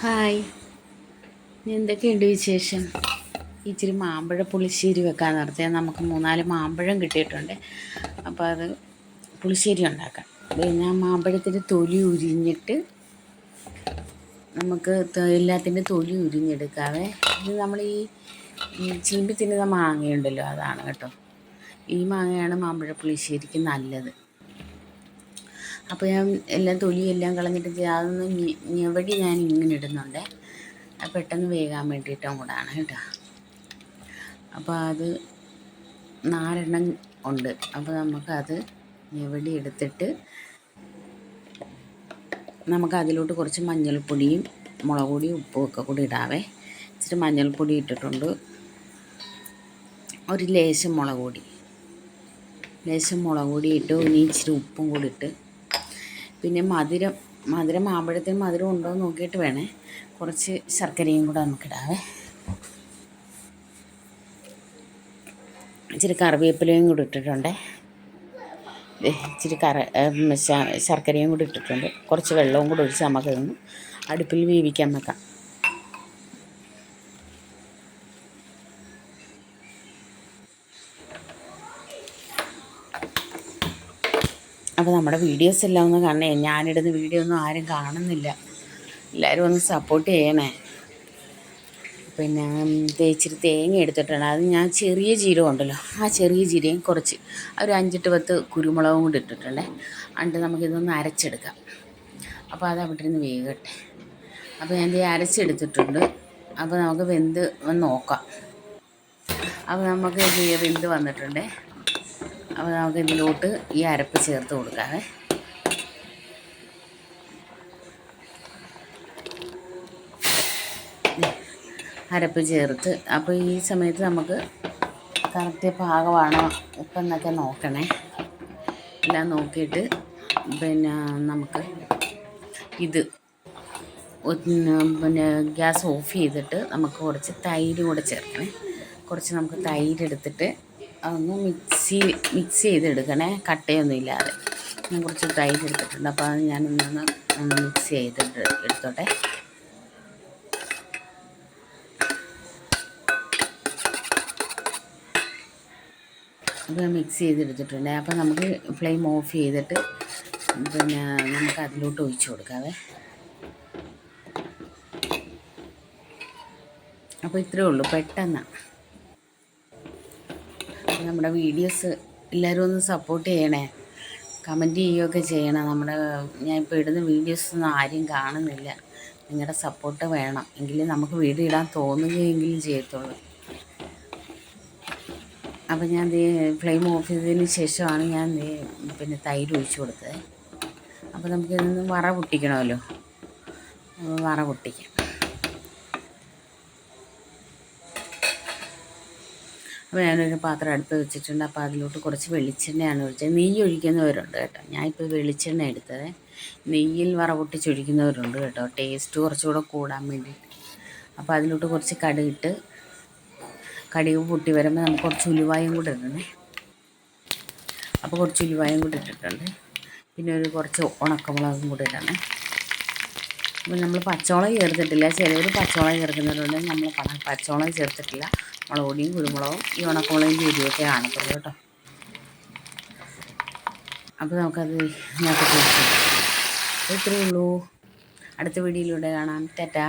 Hi. എന്തൊക്കെയുണ്ട് വിശേഷം? ഇച്ചിരി മാമ്പഴ പുളിശ്ശേരി വെക്കാൻ നിർത്തിയാൽ നമുക്ക് മൂന്നാൽ മാമ്പഴം കിട്ടിയിട്ടുണ്ട്. അപ്പോൾ അത് പുളിശ്ശേരി ഉണ്ടാക്കാം. പിന്നെ മാമ്പഴത്തിന്റെ തൊലി ഉരിഞ്ഞിട്ട് നമുക്ക് എല്ലാത്തിന്റെ തൊലി ഉരിഞ്ഞെടുക്കാവേ. ഇത് നമ്മൾ ഈ ചീമ്പി തിന്നുന്ന മാങ്ങയുണ്ടല്ലോ അതാണ് കേട്ടോ. ഈ മാങ്ങയാണ് മാമ്പഴ പുളിശ്ശേരിക്ക് നല്ലത്. അപ്പോൾ ഞാൻ എല്ലാം തൊലിയെല്ലാം കളഞ്ഞിട്ട് അതൊന്ന് ഞെവടി ഞാൻ ഇങ്ങനെ ഇടുന്നുണ്ട്. പെട്ടെന്ന് വേകാൻ വേണ്ടിയിട്ടും കൂടാണ് കേട്ടോ. അപ്പോൾ അത് നാലെണ്ണം ഉണ്ട്. അപ്പോൾ നമുക്കത് ഞെവടി എടുത്തിട്ട് നമുക്ക് അതിലോട്ട് കുറച്ച് മഞ്ഞൾപ്പൊടിയും മുളക് പൊടിയും ഉപ്പും ഒക്കെ കൂടി ഇടാവേ. ഇച്ചിരി മഞ്ഞൾപ്പൊടി ഇട്ടിട്ടുണ്ട്. ഒരു ലേശം മുളക് പൊടി ലേശം മുളക് പൊടി ഇട്ട്. ഇനി ഇച്ചിരി ഉപ്പും കൂടി ഇട്ട് പിന്നെ മധുരം മധുരം മാമ്പഴത്തിന് മധുരം ഉണ്ടോ എന്ന് നോക്കിയിട്ട് വേണേ. കുറച്ച് ശർക്കരയും കൂടെ നമുക്കിടാവേ. ഇച്ചിരി കറിവേപ്പിലയും കൂടി ഇട്ടിട്ടുണ്ടേ. ഇച്ചിരി കറ ശർക്കരയും കൂടി ഇട്ടിട്ടുണ്ട്. കുറച്ച് വെള്ളവും കൂടി ഒഴിച്ച് നമുക്കിതൊന്ന് അടുപ്പിൽ വേവിക്കാൻ വെക്കാം. അപ്പോൾ നമ്മുടെ വീഡിയോസ് എല്ലാം ഒന്ന് കാണണേ. ഞാനിടുന്ന വീഡിയോ ഒന്നും ആരും കാണുന്നില്ല. എല്ലാവരും ഒന്ന് സപ്പോർട്ട് ചെയ്യണേ. പിന്നെ തേച്ചിരി തേങ്ങ എടുത്തിട്ടാണ് അത് ഞാൻ ചെറിയ ജീരകം ഉണ്ടല്ലോ. ആ ചെറിയ ജീരകം കുറച്ച്. ഒരു അഞ്ചെട്ട് പത്ത് കുരുമുളകും കൂടി ഇട്ടിട്ടുണ്ടേ. എന്നിട്ട് നമുക്കിതൊന്ന് അരച്ചെടുക്കാം. അപ്പോൾ അത് അവിടെ നിന്ന് വേകട്ടെ. അപ്പോൾ ഞാൻ ദേ അരച്ചെടുത്തിട്ടുണ്ട്. അപ്പോൾ നമുക്ക് വെന്ത് നോക്കാം. അപ്പോൾ നമുക്ക് ഇത് വെന്ത് വന്നിട്ടുണ്ടേ. അപ്പോൾ നമുക്ക് ഇതിലോട്ട് ഈ അരപ്പ് ചേർത്ത് കൊടുക്കാവേ. അരപ്പ് ചേർത്ത് അപ്പോൾ ഈ സമയത്ത് നമുക്ക് കറക്റ്റ് പാകമാണോ ഇപ്പം എന്നൊക്കെ നോക്കണേ. എല്ലാം നോക്കിയിട്ട് പിന്നെ നമുക്ക് ഇത് പിന്നെ ഗ്യാസ് ഓഫ് ചെയ്തിട്ട് നമുക്ക് കുറച്ച് തൈര് കൂടെ ചേർക്കണേ. കുറച്ച് നമുക്ക് തൈര് എടുത്തിട്ട് അതൊന്ന് മിക്സി മിക്സ് ചെയ്തെടുക്കണേ. കട്ടയൊന്നും ഇല്ലാതെ ഞാൻ കുറച്ച് തൈര് എടുത്തിട്ടുണ്ട്. അപ്പോൾ അത് ഞാനൊന്ന് ഒന്ന് മിക്സ് ചെയ്തിട്ട് എടുത്തോട്ടെ. അപ്പോൾ മിക്സ് ചെയ്തെടുത്തിട്ടുണ്ട്. അപ്പോൾ നമുക്ക് ഫ്ലെയിം ഓഫ് ചെയ്തിട്ട് പിന്നെ നമുക്ക് അതിലോട്ട് ഒഴിച്ച് കൊടുക്കാവേ. അപ്പോൾ ഇത്രയേ ഉള്ളൂ. പെട്ടെന്ന്. നമ്മുടെ വീഡിയോസ് എല്ലാവരും ഒന്ന് സപ്പോർട്ട് ചെയ്യണേ. കമന്റ് ചെയ്യുകയൊക്കെ ചെയ്യണം. നമ്മുടെ ഞാൻ ഇപ്പോൾ ഇടുന്ന വീഡിയോസ് ഒന്നും ആരും കാണുന്നില്ല. നിങ്ങളുടെ സപ്പോർട്ട് വേണം. എങ്കിലേ നമുക്ക് വീട് ഇടാൻ തോന്നുകയെങ്കിലും ചെയ്യത്തുള്ളൂ. അപ്പോൾ ഞാൻ ഫ്ലെയിം ഓഫ് ചെയ്തതിന് ശേഷമാണ് ഞാൻ പിന്നെ തൈര് ഒഴിച്ചു കൊടുത്തത്. അപ്പോൾ നമുക്ക് വറ പൊട്ടിക്കണമല്ലോ. വറ പൊട്ടിക്കാം. അപ്പോൾ ഞാനൊരു പാത്രം എടുത്ത് വെച്ചിട്ടുണ്ട്. അപ്പോൾ അതിലോട്ട് കുറച്ച് വെളിച്ചെണ്ണയാണ് ഒഴിച്ചത്. നെയ്യ് ഒഴിക്കുന്നവരുണ്ട് കേട്ടോ. ഞാനിപ്പോൾ വെളിച്ചെണ്ണ എടുത്തത്. നെയ്യിൽ വറവൊട്ടിച്ചൊഴിക്കുന്നവരുണ്ട് കേട്ടോ. ടേസ്റ്റ് കുറച്ചുകൂടെ കൂടാൻ വേണ്ടി അപ്പോൾ അതിലോട്ട് കുറച്ച് കടുകിട്ട് കടുക് പൊട്ടി വരുമ്പോൾ നമുക്ക് കുറച്ച് ഉലുവായും കൂടെ ഇടണേ. അപ്പോൾ കുറച്ച് ഉലുവായും കൂടെ ഇട്ടിട്ടുണ്ട്. പിന്നെ ഒരു കുറച്ച് ഉണക്കമുളകും കൂടെ ഇടണേ. അപ്പോൾ നമ്മൾ പച്ചമുളക് ചേർത്തിട്ടില്ല. ചിലവർ പച്ചമുളക് ചേർക്കുന്നവരുണ്ട് നമ്മൾ പച്ചമുളക് ചേർത്തിട്ടില്ല. മുളക് പൊടിയും കുരുമുളകും ഈ ഉണക്കമുളകും എരിവൊക്കെ കാണത്തുള്ളൂ കേട്ടോ. അപ്പോൾ നമുക്കത് ഇതിനകത്ത് ഇത്രയേ ഉള്ളൂ. അടുത്ത വീഡിയോയിലൂടെ കാണാം. ടാറ്റാ.